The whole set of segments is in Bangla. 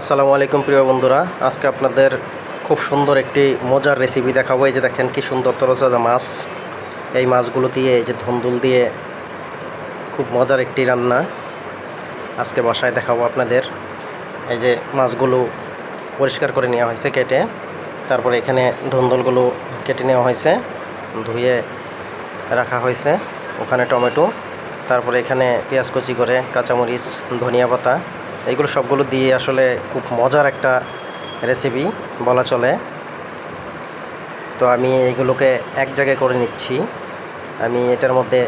আসসালামু আলাইকুম প্রিয় বন্ধুরা। আজকে আপনাদের খুব সুন্দর একটি মজার রেসিপি দেখাবো। এই যে দেখেন কি সুন্দর তরতাজা মাছ। এই মাছগুলো দিয়ে, এই যে ধুন্দুল দিয়ে খুব মজার একটি রান্না। আজকে বাসায় দেখাবো আপনাদের। এই যে মাছগুলো পরিষ্কার করে নেওয়া হয়েছে কেটে। তারপরে এখানে ধুন্দুলগুলো কেটে নেওয়া হয়েছে। ধুয়ে রাখা হয়েছে। ওখানে টমেটো। তারপরে এখানে পেঁয়াজ কুচি করে, কাঁচামরিচ, ধনিয়া পাতা। এইগুলো সবগুলো দিয়ে আসলে খুব মজার একটা রেসিপি বলা চলে। তো আমি এইগুলোকে এক জায়গায় করে নিচ্ছি। আমি এটার মধ্যে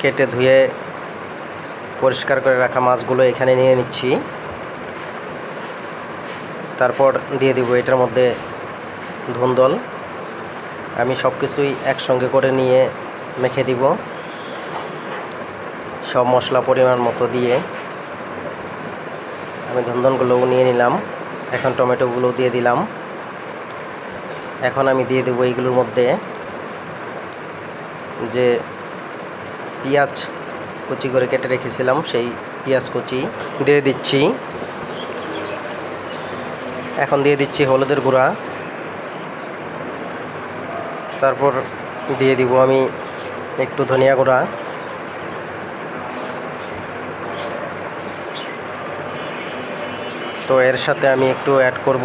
কেটে ধুয়ে পরিষ্কার করে রাখা মাছগুলো এখানে নিয়ে নিচ্ছি। তারপর দিয়ে দিব এটার মধ্যে ধুন্দল। আমি সব কিছুই একসঙ্গে করে নিয়ে মেখে দিব। সব মশলা পরিমাণ মতো দিয়ে। আমি ধন্দনগুলোও নিয়ে নিলাম। এখন টমেটোগুলো দিয়ে দিলাম। এখন আমি দিয়ে দেবো এইগুলোর মধ্যে যে পেঁয়াজ কুচি করে কেটে রেখেছিলাম, সেই পেঁয়াজ কুচি দিয়ে দিচ্ছি। এখন দিয়ে দিচ্ছি হলুদের গুঁড়া। তারপর দিয়ে দিব আমি একটু ধনিয়া গুঁড়া। তো এর সাথে আমি একটু অ্যাড করব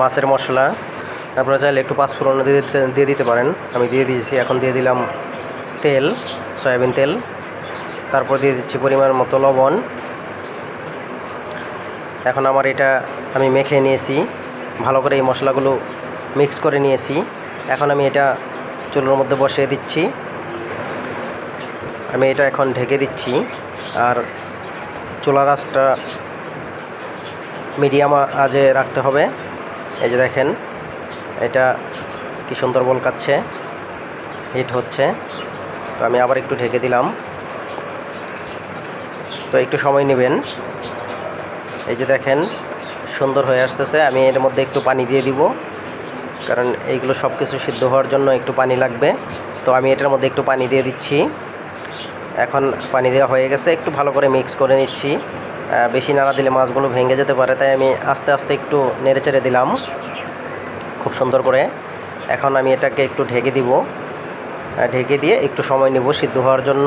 মাছের মশলা। আপনারা চাইলে একটু পাঁচফোড়ন দিয়ে দিয়ে দিতে পারেন। আমি দিয়ে দিয়েছি, এখন দিয়ে দিলাম তেল, সয়াবিন তেল। তারপর দিয়ে দিচ্ছি পরিমাণ মতো লবণ। এখন আমার এটা আমি মেখে নিয়েছি। ভালো করে এই মশলাগুলো মিক্স করে নিয়েছি। এখন আমি এটা চুলোর মধ্যে বসিয়ে দিচ্ছি। আমি এটা এখন ঢেকে দিচ্ছি। আর চুলা রাসটা মিডিয়াম আজে রাখতে হবে। এই যে দেখেন, এটা কি সুন্দর বল কাচ্ছে হিট হচ্ছে। তো আমি আবার একটু ঢেকে দিলাম। তো একটু সময় নেবেন। এই যে দেখেন, সুন্দর হয়ে আসতেছে। আমি এর মধ্যে একটু পানি দিয়ে দিব, কারণ এইগুলো সব কিছু সিদ্ধ হওয়ার জন্য একটু পানি লাগবে। তো আমি এটার মধ্যে একটু পানি দিয়ে দিচ্ছি। এখন পানি দেওয়া হয়ে গেছে। একটু ভালো করে মিক্স করে নিচ্ছি। বেশি নাড়া দিলে মাছগুলো ভেঙে যেতে পারে, তাই আমি আস্তে আস্তে একটু নেড়ে চেড়ে দিলাম। খুব সুন্দর করে। এখন আমি এটাকে একটু ঢেকে দিব। ঢেকে দিয়ে একটু সময় নেব সিদ্ধ হওয়ার জন্য।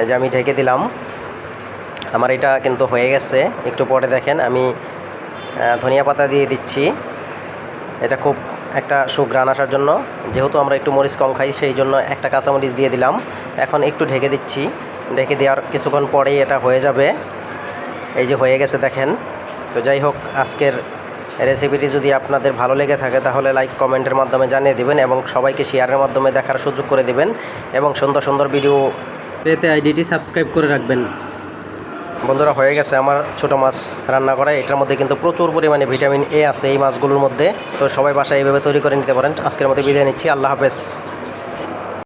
এই যে আমি ঢেকে দিলাম। আমার এটা কিন্তু হয়ে গেছে। একটু পরে দেখেন আমি ধনিয়া পাতা দিয়ে দিচ্ছি। এটা খুব একটা সুঘ্রাণ আসার জন্য। যেহেতু আমরা একটু মরিচ কম খাই, সেই জন্য একটা কাঁচামরিচ দিয়ে দিলাম। এখন একটু ঢেকে দিচ্ছি। ঢেকে দেওয়ার কিছুক্ষণ পরেই এটা হয়ে যাবে। এই যে হয়ে গেছে, দেখেন। তো যাই হোক, আজকের রেসিপিটি যদি আপনাদের ভালো লেগে থাকে, তাহলে লাইক, কমেন্টের মাধ্যমে জানিয়ে দিবেন এবং সবাইকে শেয়ারের মাধ্যমে দেখার সুযোগ করে দিবেন। এবং সুন্দর সুন্দর ভিডিও পেতে আইডিটি সাবস্ক্রাইব করে রাখবেন। বন্ধুরা, হয়ে গেছে আমার ছোট মাছ রান্না করা। এটার মধ্যে কিন্তু প্রচুর পরিমাণে ভিটামিন এ আছে এই মাছগুলোর মধ্যে। তো সবাই বাসায় এইভাবে তৈরি করে নিতে পারেন। আজকের মধ্যে বিদায় নিচ্ছি। আল্লাহ হাফেজ।